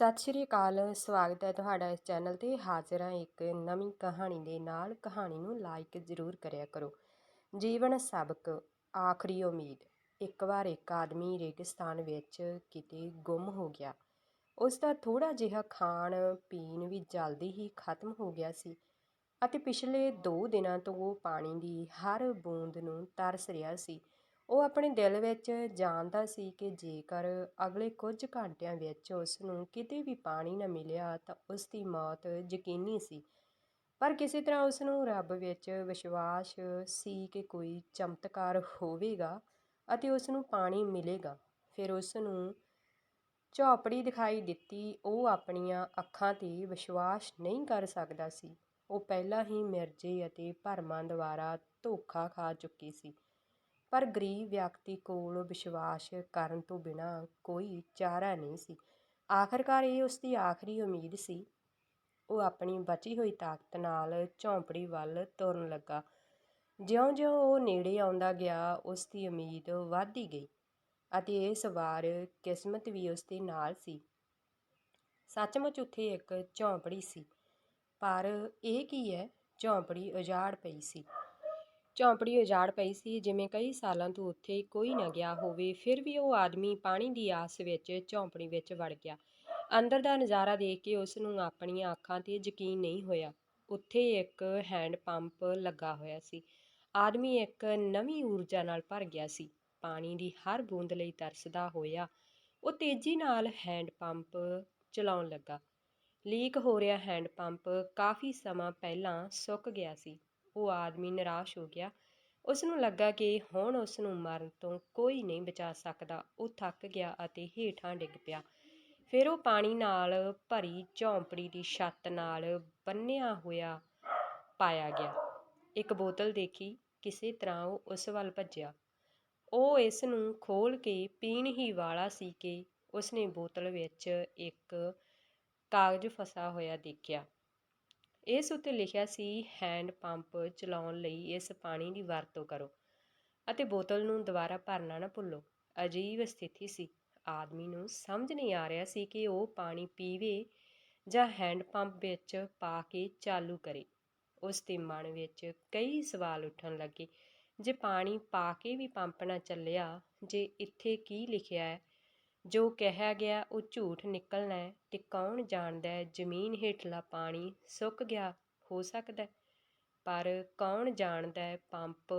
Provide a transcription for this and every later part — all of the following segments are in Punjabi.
ਸਤਿ ਸ਼੍ਰੀ ਅਕਾਲ, ਸਵਾਗਤ ਹੈ ਤੁਹਾਡਾ ਇਸ ਚੈਨਲ ਤੇ। ਹਾਜ਼ਰ ਹਾਂ ਇੱਕ ਨਵੀਂ ਕਹਾਣੀ ਦੇ ਨਾਲ। ਕਹਾਣੀ ਨੂੰ ਲਾਈਕ ਜ਼ਰੂਰ ਕਰਿਆ ਕਰੋ। ਜੀਵਨ ਸਬਕ, ਆਖਰੀ ਉਮੀਦ। ਇੱਕ ਵਾਰ ਇੱਕ ਆਦਮੀ ਰੇਗਿਸਤਾਨ ਵਿੱਚ ਕਿਤੇ ਗੁੰਮ ਹੋ ਗਿਆ। ਉਸ ਦਾ ਥੋੜਾ ਜਿਹਾ ਖਾਣ ਪੀਣ ਵੀ ਜਲਦੀ ਹੀ ਖਤਮ ਹੋ ਗਿਆ ਸੀ ਅਤੇ ਪਿਛਲੇ 2 ਦਿਨਾਂ ਤੋਂ ਉਹ ਪਾਣੀ ਦੀ ਹਰ ਬੂੰਦ ਨੂੰ ਤਰਸ ਰਿਹਾ ਸੀ। ਉਹ ਆਪਣੇ ਦਿਲ ਵਿੱਚ ਜਾਣਦਾ ਸੀ ਕਿ ਜੇਕਰ ਅਗਲੇ ਕੁਝ ਘੰਟਿਆਂ ਵਿੱਚ ਉਸ ਨੂੰ ਕਿਤੇ ਵੀ ਪਾਣੀ ਨਾ ਮਿਲਿਆ ਤਾਂ ਉਸ ਦੀ ਮੌਤ ਯਕੀਨੀ ਸੀ। ਪਰ ਕਿਸੇ ਤਰ੍ਹਾਂ ਉਸ ਨੂੰ ਰੱਬ ਵਿੱਚ ਵਿਸ਼ਵਾਸ ਸੀ ਕਿ ਕੋਈ ਚਮਤਕਾਰ ਹੋਵੇਗਾ ਅਤੇ ਉਸ ਨੂੰ ਪਾਣੀ ਮਿਲੇਗਾ। ਫਿਰ ਉਸ ਨੂੰ ਝੌਪੜੀ ਦਿਖਾਈ ਦਿੱਤੀ। ਉਹ ਆਪਣੀਆਂ ਅੱਖਾਂ 'ਤੇ ਵਿਸ਼ਵਾਸ ਨਹੀਂ ਕਰ ਸਕਦਾ ਸੀ। ਉਹ ਪਹਿਲਾਂ ਹੀ ਮਿਰਜੇ ਅਤੇ ਭਰਮਾਂ ਦੁਆਰਾ ਧੋਖਾ ਖਾ ਚੁੱਕੀ ਸੀ। ਪਰ ਗਰੀਬ ਵਿਅਕਤੀ ਕੋਲ ਵਿਸ਼ਵਾਸ ਕਰਨ ਤੋਂ ਬਿਨਾਂ ਕੋਈ ਚਾਰਾ ਨਹੀਂ ਸੀ। ਆਖਰਕਾਰ ਇਹ ਉਸ ਦੀ ਆਖਰੀ ਉਮੀਦ ਸੀ। ਉਹ ਆਪਣੀ ਬਚੀ ਹੋਈ ਤਾਕਤ ਨਾਲ ਝੌਂਪੜੀ ਵੱਲ ਤੁਰਨ ਲੱਗਾ। ਜਿਉਂ-ਜਿਉਂ ਉਹ ਨੇੜੇ ਆਉਂਦਾ ਗਿਆ, ਉਸ ਦੀ ਉਮੀਦ ਵਧਦੀ ਗਈ ਅਤੇ ਇਸ ਵਾਰ ਕਿਸਮਤ ਵੀ ਉਸ ਦੇ ਨਾਲ ਸੀ। ਸੱਚਮੁੱਚ ਉੱਥੇ ਇੱਕ ਝੌਂਪੜੀ ਸੀ, ਪਰ ਇਹ ਕੀ ਹੈ? ਝੌਂਪੜੀ ਉਜਾੜ ਪਈ ਸੀ। ਝੌਂਪੜੀ ਉਜਾੜ ਪਈ ਸੀ, ਜਿਵੇਂ ਕਈ ਸਾਲਾਂ ਤੋਂ ਉੱਥੇ ਕੋਈ ਨਾ ਗਿਆ ਹੋਵੇ, ਫਿਰ ਵੀ ਉਹ ਆਦਮੀ ਪਾਣੀ ਦੀ ਆਸ ਵਿੱਚ ਝੌਂਪੜੀ ਵਿੱਚ ਵੜ ਗਿਆ। ਅੰਦਰ ਦਾ ਨਜ਼ਾਰਾ ਦੇਖ ਕੇ ਉਸ ਨੂੰ ਆਪਣੀਆਂ ਅੱਖਾਂ 'ਤੇ ਯਕੀਨ ਨਹੀਂ ਹੋਇਆ। ਉੱਥੇ ਇੱਕ ਹੈਂਡ ਪੰਪ ਲੱਗਾ ਹੋਇਆ ਸੀ। ਆਦਮੀ ਇੱਕ ਨਵੀਂ ਊਰਜਾ ਨਾਲ ਭਰ ਗਿਆ ਸੀ। ਪਾਣੀ ਦੀ ਹਰ ਬੂੰਦ ਲਈ ਤਰਸਦਾ ਹੋਇਆ, ਉਹ ਤੇਜ਼ੀ ਨਾਲ ਹੈਂਡ ਪੰਪ ਚਲਾਉਣ ਲੱਗਾ। ਲੀਕ ਹੋ ਰਿਹਾ ਹੈਂਡ ਪੰਪ ਕਾਫੀ ਸਮਾਂ ਪਹਿਲਾਂ ਸੁੱਕ ਗਿਆ ਸੀ। ਉਹ ਆਦਮੀ ਨਿਰਾਸ਼ ਹੋ ਗਿਆ। ਉਸ ਨੂੰ ਲੱਗਾ ਕਿ ਹੁਣ ਉਸ ਨੂੰ ਮਰਨ ਤੋਂ ਕੋਈ ਨਹੀਂ ਬਚਾ ਸਕਦਾ। ਉਹ ਥੱਕ ਗਿਆ ਅਤੇ ਹੇਠਾਂ ਡਿੱਗ ਪਿਆ। ਫਿਰ ਉਹ ਪਾਣੀ ਨਾਲ ਭਰੀ ਝੌਂਪੜੀ ਦੀ ਛੱਤ ਨਾਲ ਬੰਨਿਆ ਹੋਇਆ ਪਾਇਆ ਗਿਆ। ਇੱਕ ਬੋਤਲ ਦੇਖੀ, ਕਿਸੇ ਤਰ੍ਹਾਂ ਉਹ ਉਸ ਵੱਲ ਭੱਜਿਆ। ਉਹ ਇਸ ਨੂੰ ਖੋਲ ਕੇ ਪੀਣ ਹੀ ਵਾਲਾ ਸੀ ਕਿ ਉਸਨੇ ਬੋਤਲ ਵਿੱਚ ਇੱਕ ਕਾਗਜ਼ ਫਸਾ ਹੋਇਆ ਦੇਖਿਆ। ਇਸ ਉੱਤੇ ਲਿਖਿਆ ਸੀ, ਹੈਂਡ ਪੰਪ ਚਲਾਉਣ ਲਈ ਇਸ ਪਾਣੀ ਦੀ ਵਰਤੋਂ ਕਰੋ ਅਤੇ ਬੋਤਲ ਨੂੰ ਦੁਬਾਰਾ ਭਰਨਾ ਨਾ ਭੁੱਲੋ। ਅਜੀਬ ਸਥਿਤੀ ਸੀ। ਆਦਮੀ ਨੂੰ ਸਮਝ ਨਹੀਂ ਆ ਰਿਹਾ ਸੀ ਕਿ ਉਹ ਪਾਣੀ ਪੀਵੇ ਜਾਂ ਹੈਂਡ ਪੰਪ ਵਿੱਚ ਪਾ ਕੇ ਚਾਲੂ ਕਰੇ। ਉਸ ਦੇ ਮਨ ਵਿੱਚ ਕਈ ਸਵਾਲ ਉੱਠਣ ਲੱਗੇ। ਜੇ ਪਾਣੀ ਪਾ ਕੇ ਵੀ ਪੰਪ ਨਾ ਚੱਲਿਆ, ਜੇ ਇੱਥੇ ਕੀ ਲਿਖਿਆ ਹੈ? ਜੋ ਕਿਹਾ ਗਿਆ, ਉਹ ਝੂਠ ਨਿਕਲਣਾ ਹੈ ਤੇ ਕੌਣ ਜਾਣਦਾ ਜ਼ਮੀਨ ਹੇਠਲਾ ਪਾਣੀ ਸੁੱਕ ਗਿਆ, ਹੋ ਸਕਦਾ ਪਰ ਕੌਣ ਜਾਣਦਾ ਪੰਪ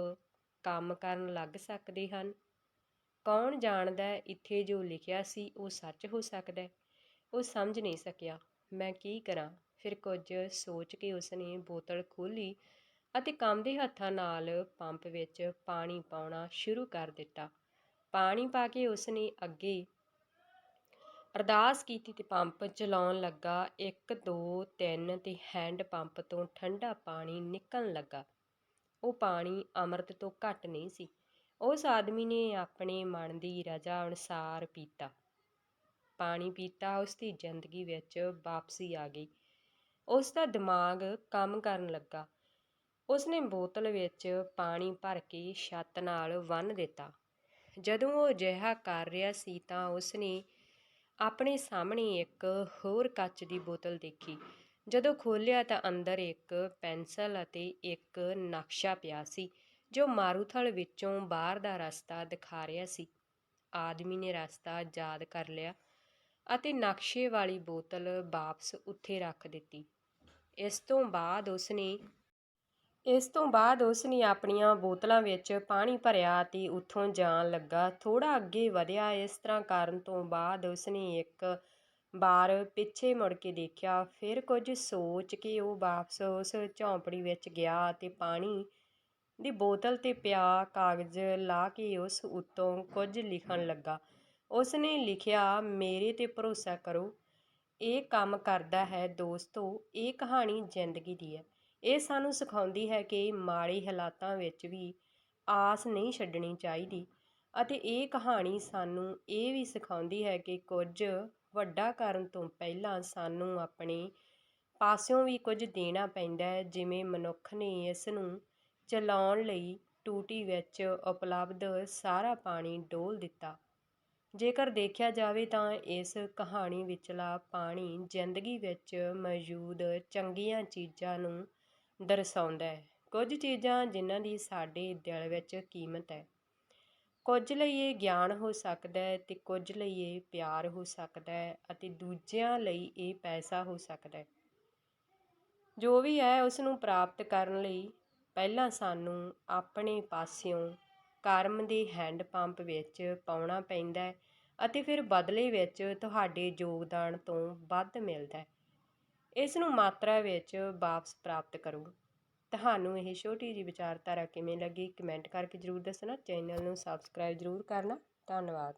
ਕੰਮ ਕਰਨ ਲੱਗ ਸਕਦੇ ਹਨ? ਕੌਣ ਜਾਣਦਾ ਇੱਥੇ ਜੋ ਲਿਖਿਆ ਸੀ, ਉਹ ਸੱਚ ਹੋ ਸਕਦਾ ਉਹ ਸਮਝ ਨਹੀਂ ਸਕਿਆ। ਮੈਂ ਕੀ ਕਰਾਂ? ਫਿਰ ਕੁਝ ਸੋਚ ਕੇ ਉਸਨੇ ਬੋਤਲ ਖੋਲੀ ਅਤੇ ਕੰਮ ਦੇ ਹੱਥਾਂ ਨਾਲ ਪੰਪ ਵਿੱਚ ਪਾਣੀ ਪਾਉਣਾ ਸ਼ੁਰੂ ਕਰ ਦਿੱਤਾ। ਪਾਣੀ ਪਾ ਕੇ ਉਸਨੇ ਅੱਗੇ ਅਰਦਾਸ ਕੀਤੀ ਤੇ ਪੰਪ ਚਲਾਉਣ ਲੱਗਾ। 1 2 3 ਤੇ ਹੈਂਡ ਪੰਪ ਤੋਂ ਠੰਡਾ ਪਾਣੀ ਨਿਕਲਣ ਲੱਗਾ। ਉਹ ਪਾਣੀ ਅੰਮ੍ਰਿਤ ਤੋਂ ਘੱਟ ਨਹੀਂ ਸੀ। ਉਸ ਆਦਮੀ ਨੇ ਆਪਣੇ ਮਨ ਦੀ ਰਜ਼ਾ ਅਨੁਸਾਰ ਪੀਤਾ। ਪਾਣੀ ਪੀਤਾ ਉਸ ਦੀ ਜ਼ਿੰਦਗੀ ਵਿੱਚ ਵਾਪਸੀ ਆ ਗਈ। ਉਸ ਦਾ ਦਿਮਾਗ ਕੰਮ ਕਰਨ ਲੱਗਾ। ਉਸ ਨੇ ਬੋਤਲ ਵਿੱਚ ਪਾਣੀ ਭਰ ਕੇ ਛੱਤ ਨਾਲ ਬੰਨ੍ਹ ਦਿੱਤਾ। ਜਦੋਂ ਉਹ ਅਜਿਹਾ ਕਰ ਰਿਹਾ ਸੀ ਤਾਂ ਉਸ ਨੇ ਆਪਣੇ ਸਾਹਮਣੇ ਇੱਕ ਹੋਰ ਕੱਚ ਦੀ ਬੋਤਲ ਦੇਖੀ। ਜਦੋਂ ਖੋਲ੍ਹਿਆ ਤਾਂ ਅੰਦਰ ਇੱਕ ਪੈਨਸਲ ਅਤੇ ਇੱਕ ਨਕਸ਼ਾ ਪਿਆ ਸੀ, ਜੋ ਮਾਰੂਥਲ ਵਿੱਚੋਂ ਬਾਹਰ ਦਾ ਰਸਤਾ ਦਿਖਾ ਰਿਹਾ ਸੀ। ਆਦਮੀ ਨੇ ਰਸਤਾ ਯਾਦ ਕਰ ਲਿਆ ਅਤੇ ਨਕਸ਼ੇ ਵਾਲੀ ਬੋਤਲ ਵਾਪਸ ਉੱਥੇ ਰੱਖ ਦਿੱਤੀ। ਇਸ ਤੋਂ ਬਾਅਦ ਉਸਨੇ ਇਸ ਤੋਂ ਬਾਅਦ ਉਸ ਨੇ ਆਪਣੀਆਂ ਬੋਤਲਾਂ ਵਿੱਚ ਪਾਣੀ ਭਰਿਆ ਅਤੇ ਉੱਥੋਂ ਜਾਣ ਲੱਗਾ। ਥੋੜ੍ਹਾ ਅੱਗੇ ਵਧਿਆ, ਇਸ ਤਰ੍ਹਾਂ ਕਰਨ ਤੋਂ ਬਾਅਦ ਉਸ ਨੇ ਇੱਕ ਵਾਰ ਪਿੱਛੇ ਮੁੜ ਕੇ ਦੇਖਿਆ। ਫਿਰ ਕੁਝ ਸੋਚ ਕੇ ਉਹ ਵਾਪਸ ਉਸ ਝੌਂਪੜੀ ਵਿੱਚ ਗਿਆ ਅਤੇ ਪਾਣੀ ਦੀ ਬੋਤਲ ਤੇ ਪਿਆ ਕਾਗਜ਼ ਲਾ ਕੇ ਉਸ ਉੱਤੋਂ ਕੁਝ ਲਿਖਣ ਲੱਗਾ। ਉਸ ਨੇ ਲਿਖਿਆ, ਮੇਰੇ ਤੇ ਭਰੋਸਾ ਕਰੋ, ਇਹ ਕੰਮ ਕਰਦਾ ਹੈ ਦੋਸਤੋ, ਇਹ ਕਹਾਣੀ ਜ਼ਿੰਦਗੀ ਦੀ ਹੈ। ਇਹ ਸਾਨੂੰ ਸਿਖਾਉਂਦੀ ਹੈ ਕਿ ਮਾੜੇ ਹਾਲਾਤਾਂ ਵਿੱਚ ਵੀ ਆਸ ਨਹੀਂ ਛੱਡਣੀ ਚਾਹੀਦੀ ਅਤੇ ਇਹ ਕਹਾਣੀ ਸਾਨੂੰ ਇਹ ਵੀ ਸਿਖਾਉਂਦੀ ਹੈ ਕਿ ਕੁਝ ਵੱਡਾ ਕਰਨ ਤੋਂ ਪਹਿਲਾਂ ਸਾਨੂੰ ਆਪਣੇ ਪਾਸਿਓਂ ਵੀ ਕੁਝ ਦੇਣਾ ਪੈਂਦਾ ਹੈ, ਜਿਵੇਂ ਮਨੁੱਖ ਨੇ ਇਸ ਨੂੰ ਚਲਾਉਣ ਲਈ ਟੂਟੀ ਵਿੱਚ ਉਪਲਬਧ ਸਾਰਾ ਪਾਣੀ ਡੋਲ ਦਿੱਤਾ। ਜੇਕਰ ਦੇਖਿਆ ਜਾਵੇ ਤਾਂ ਇਸ ਕਹਾਣੀ ਵਿਚਲਾ ਪਾਣੀ ਜ਼ਿੰਦਗੀ ਵਿੱਚ ਮੌਜੂਦ ਚੰਗੀਆਂ ਚੀਜ਼ਾਂ ਨੂੰ ਦਰਸਾਉਂਦਾ ਹੈ। ਕੁਝ ਚੀਜ਼ਾਂ ਜਿਨ੍ਹਾਂ ਦੀ ਸਾਡੇ ਦਿਲ ਵਿੱਚ ਕੀਮਤ ਹੈ। ਕੁਝ ਲਈ ਇਹ ਗਿਆਨ ਹੋ ਸਕਦਾ ਹੈ ਤੇ ਕੁਝ ਲਈ ਇਹ ਪਿਆਰ ਹੋ ਸਕਦਾ ਹੈ ਅਤੇ ਦੂਜਿਆਂ ਲਈ ਇਹ ਪੈਸਾ ਹੋ ਸਕਦਾ ਹੈ। ਜੋ ਵੀ ਹੈ, ਉਸ ਨੂੰ ਪ੍ਰਾਪਤ ਕਰਨ ਲਈ ਪਹਿਲਾਂ ਸਾਨੂੰ ਆਪਣੇ ਪਾਸਿਓਂ ਕਰਮ ਦੇ ਹੈਂਡ ਪੰਪ ਵਿੱਚ ਪਾਉਣਾ ਪੈਂਦਾ ਹੈ ਅਤੇ ਫਿਰ ਬਦਲੇ ਵਿੱਚ ਤੁਹਾਡੇ ਯੋਗਦਾਨ ਤੋਂ ਵੱਧ ਮਿਲਦਾ ਹੈ। ਇਸ ਨੂੰ ਮਾਤਰਾ ਵਿੱਚ ਵਾਪਸ ਪ੍ਰਾਪਤ ਕਰੋ। ਤੁਹਾਨੂੰ ਇਹ ਛੋਟੀ ਜਿਹੀ ਵਿਚਾਰਧਾਰਾ ਕਿਵੇਂ ਲੱਗੀ, ਕਮੈਂਟ ਕਰਕੇ ਜ਼ਰੂਰ ਦੱਸਣਾ, ਚੈਨਲ ਨੂੰ ਸਬਸਕ੍ਰਾਈਬ ਜ਼ਰੂਰ ਕਰਨਾ। ਧੰਨਵਾਦ।